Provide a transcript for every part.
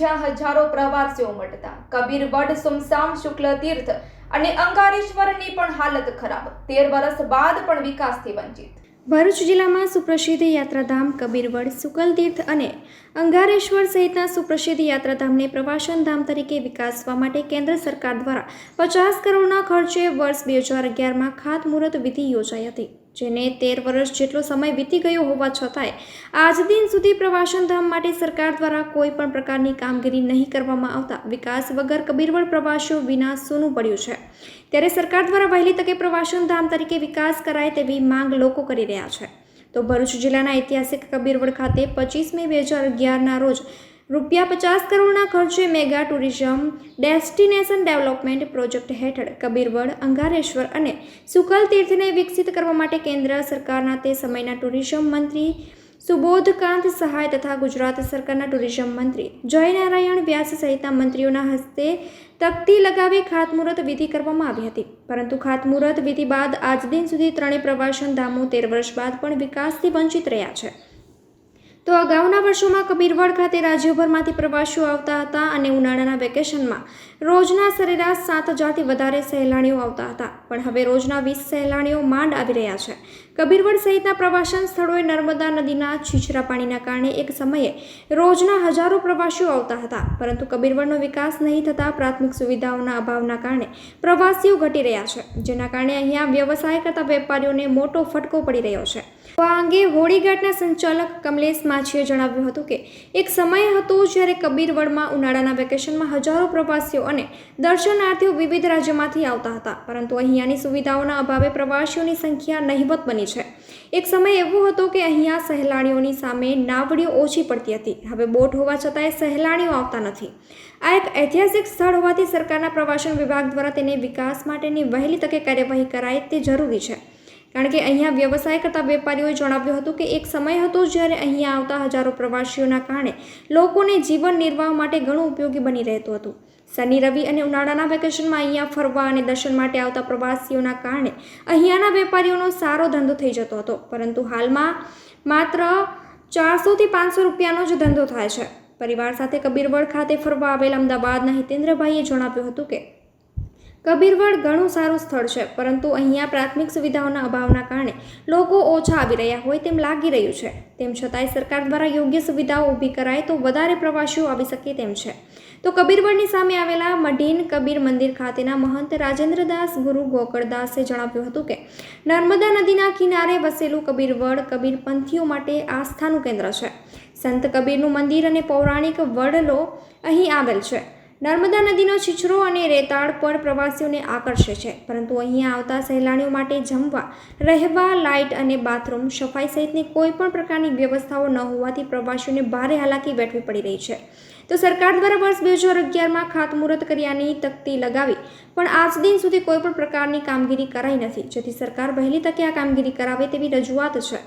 જ્યાં હજારો પ્રવાસીઓ ઉમટતા કબીરવડ સુમસામ, શુક્લ તીર્થ અને અંગારેશ્વરની પણ હાલત ખરાબ. તેર વર્ષ બાદ પણ વિકાસથી વંચિત. ભરૂચ જિલ્લામાં સુપ્રસિદ્ધ યાત્રાધામ કબીરવડ સુકલતીર્થ અને અંગારેશ્વર સહિતના સુપ્રસિદ્ધ યાત્રાધામને પ્રવાસન ધામ તરીકે વિકાસવા માટે કેન્દ્ર સરકાર દ્વારા પચાસ કરોડના ખર્ચે વર્ષ બે હજાર અગિયારમાં ખાતમુહૂર્ત વિધિ યોજાઈ હતી. જેને તેર વર્ષ જેટલો સમય વીતી ગયો હોવા છતાંય, આજ દિન સુધી પ્રવાસન ધામ માટે સરકાર દ્વારા કોઈ પણ પ્રકારની કામગીરી નહીં કરવામાં આવતા વિકાસ વગર કબીરવડ પ્રવાસીઓ વિના સૂનું પડ્યું છે. ત્યારે સરકાર દ્વારા વહેલી તકે પ્રવાસન ધામ તરીકે વિકાસ કરાય તેવી માંગ લોકો કરી રહ્યા છે. તો ભરૂચ જિલ્લાના ઐતિહાસિક કબીરવડ ખાતે પચીસ મે બે હજાર અગિયારના રોજ રૂપિયા પચાસ કરોડના ખર્ચે mega tourism destination development project હેઠળ કબીરવડ, અંગારેશ્વર અને સુકલ તીર્થને વિકસિત કરવા માટે કેન્દ્ર સરકારના તે સમયના ટુરિઝમ મંત્રી સુબોધકાંત સહાય તથા ગુજરાત સરકારના ટુરિઝમ મંત્રી જયનારાયણ વ્યાસ સહિતના મંત્રીઓના હસ્તે તકતી લગાવી ખાતમુહૂર્ત વિધિ કરવામાં આવી હતી. પરંતુ ખાતમુહૂર્ત વિધિ બાદ આજ દિન સુધી ત્રણેય પ્રવાસન ધામો તેર વર્ષ બાદ પણ વિકાસથી વંચિત રહ્યા છે. તો અગાઉના વર્ષોમાં કબીરવડ ખાતે રાજ્યભરમાંથી પ્રવાસીઓ આવતા હતા અને ઉનાળાના વેકેશનમાં રોજના સરેરાશ સાત હજારથી વધારે સહેલાણીઓ આવતા હતા. પણ હવે રોજના વીસ સહેલાણીઓ માંડ આવી રહ્યા છે. કબીરવડ સહિતના પ્રવાસન સ્થળોએ નર્મદા નદીના છીછરા પાણીના કારણે એક સમયે રોજના હજારો પ્રવાસીઓ આવતા હતા. પરંતુ કબીરવડનો વિકાસ નહીં થતાં પ્રાથમિક સુવિધાઓના અભાવના કારણે પ્રવાસીઓ ઘટી રહ્યા છે, જેના કારણે અહીંયા વ્યવસાય કરતા વેપારીઓને મોટો ફટકો પડી રહ્યો છે. આ અંગે હોળીઘાટના સંચાલક કમલેશ માછીએ જણાવ્યું હતું કે એક સમય હતો જ્યારે કબીરવડમાં ઉનાળાના વેકેશનમાં હજારો પ્રવાસીઓ અને દર્શનાર્થીઓ વિવિધ રાજ્યોમાંથી આવતા હતા. પરંતુ અહીંયાની સુવિધાઓના અભાવે પ્રવાસીઓની સંખ્યા નહિવત બની છે. એક સમય એવો હતો કે અહીંયા સહેલાણીઓની સામે નાવડીઓ ઓછી પડતી હતી. હવે બોટ હોવા છતાંય સહેલાણીઓ આવતા નથી. આ એક ઐતિહાસિક સ્થળ હોવાથી સરકારના પ્રવાસન વિભાગ દ્વારા તેને વિકાસ માટેની વહેલી તકે કાર્યવાહી કરાય તે જરૂરી છે. કારણ કે અહીંયા વ્યવસાય કરતા વેપારીઓએ જણાવ્યું હતું કે એક સમય હતો જ્યારે અહીંયા આવતા હજારો પ્રવાસીઓના કારણે લોકોને જીવન નિર્વાહ માટે ઘણું ઉપયોગી બની રહેતું હતું. શનિ, રવિ અને ઉનાળાના વેકેશનમાં અહીંયા ફરવા અને દર્શન માટે આવતા પ્રવાસીઓના કારણે અહીંયાના વેપારીઓનો સારો ધંધો થઈ જતો હતો. પરંતુ હાલમાં માત્ર ચારસોથી પાંચસો રૂપિયાનો જ ધંધો થાય છે. પરિવાર સાથે કબીરવડ ખાતે ફરવા આવેલ અમદાવાદના હિતેન્દ્રભાઈએ જણાવ્યું હતું કે કબીરવડ ઘણું સારું સ્થળ છે, પરંતુ અહીંયા પ્રાથમિક સુવિધાઓના અભાવના કારણે લોકો ઓછા આવી રહ્યા હોય તેમ લાગી રહ્યું છે. તેમ છતાંય સરકાર દ્વારા યોગ્ય સુવિધાઓ ઊભી કરાય તો વધારે પ્રવાસીઓ આવી શકે તેમ છે. તો કબીરવડની સામે આવેલા મઢીન કબીર મંદિર ખાતેના મહંત રાજેન્દ્રદાસ ગુરુ ગોકળદાસે જણાવ્યું હતું કે, નર્મદા નદીના કિનારે વસેલું કબીરવડ કબીરપંથીઓ માટે આસ્થાનું કેન્દ્ર છે. સંત કબીરનું મંદિર અને પૌરાણિક વડલો અહીં આવેલ છે. નર્મદા નદીનો છીછરો અને રેતાળ પણ પ્રવાસીઓને આકર્ષે છે. પરંતુ અહીંયા આવતા સહેલાણીઓ માટે જમવા, રહેવા, લાઇટ અને બાથરૂમ સફાઈ સહિતની કોઈપણ પ્રકારની વ્યવસ્થાઓ ન હોવાથી પ્રવાસીઓને ભારે હાલાકી વેઠવી પડી રહી છે. તો સરકાર દ્વારા વર્ષ બે હજાર અગિયારમાં ખાતમુહૂર્ત કર્યાની તકતી લગાવી, પણ આજ દિન સુધી કોઈપણ પ્રકારની કામગીરી કરાઈ નથી. જેથી સરકાર વહેલી તકે આ કામગીરી કરાવે તેવી રજૂઆત છે.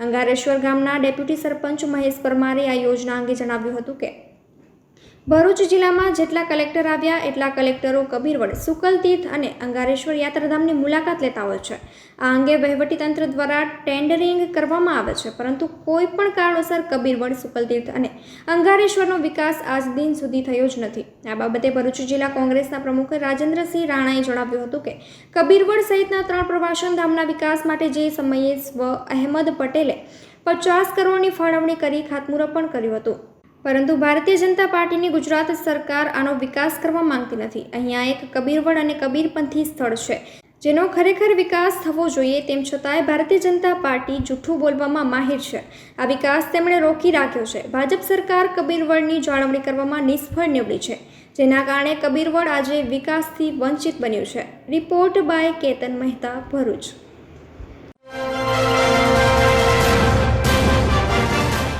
અંગારેશ્વર ગામના ડેપ્યુટી સરપંચ મહેશ પરમારે આ યોજના અંગે જણાવ્યું હતું કે ભરૂચ જિલ્લામાં જેટલા કલેક્ટર આવ્યા, એટલા કલેક્ટરો કબીરવડ સુકલતીર્થ અને અંગારેશ્વર યાત્રાધામની મુલાકાત લેતા હોય છે. આ અંગે વહીવટીતંત્ર દ્વારા ટેન્ડરિંગ કરવામાં આવે છે, પરંતુ કોઈ પણ કારણોસર કબીરવડ સુકલતીર્થ અને અંગારેશ્વરનો વિકાસ આજ દિન સુધી થયો જ નથી. આ બાબતે ભરૂચ જિલ્લા કોંગ્રેસના પ્રમુખ રાજેન્દ્રસિંહ રાણાએ જણાવ્યું હતું કે કબીરવડ સહિતના ત્રણ પ્રવાસન ધામના વિકાસ માટે જે સમયે સ્વ અહેમદ પટેલે પચાસ કરોડની ફાળવણી કરી, ખાતમુહૂર્ત પણ કર્યું હતું. પરંતુ ભારતીય જનતા પાર્ટીની ગુજરાત સરકાર આનો વિકાસ કરવા માંગતી નથી. અહીંયા એક કબીરવડ અને કબીરપંથી સ્થળ છે, જેનો ખરેખર વિકાસ થવો જોઈએ તેમ છતાંય ભારતીય જનતા પાર્ટી જૂઠું બોલવામાં માહિર છે. આ વિકાસ તેમણે રોકી રાખ્યો છે. ભાજપ સરકાર કબીરવડની જાળવણી કરવામાં નિષ્ફળ નીવડી છે, જેના કારણે કબીરવડ આજે વિકાસથી વંચિત બન્યું છે. Report by Ketan Mehta Bharuch.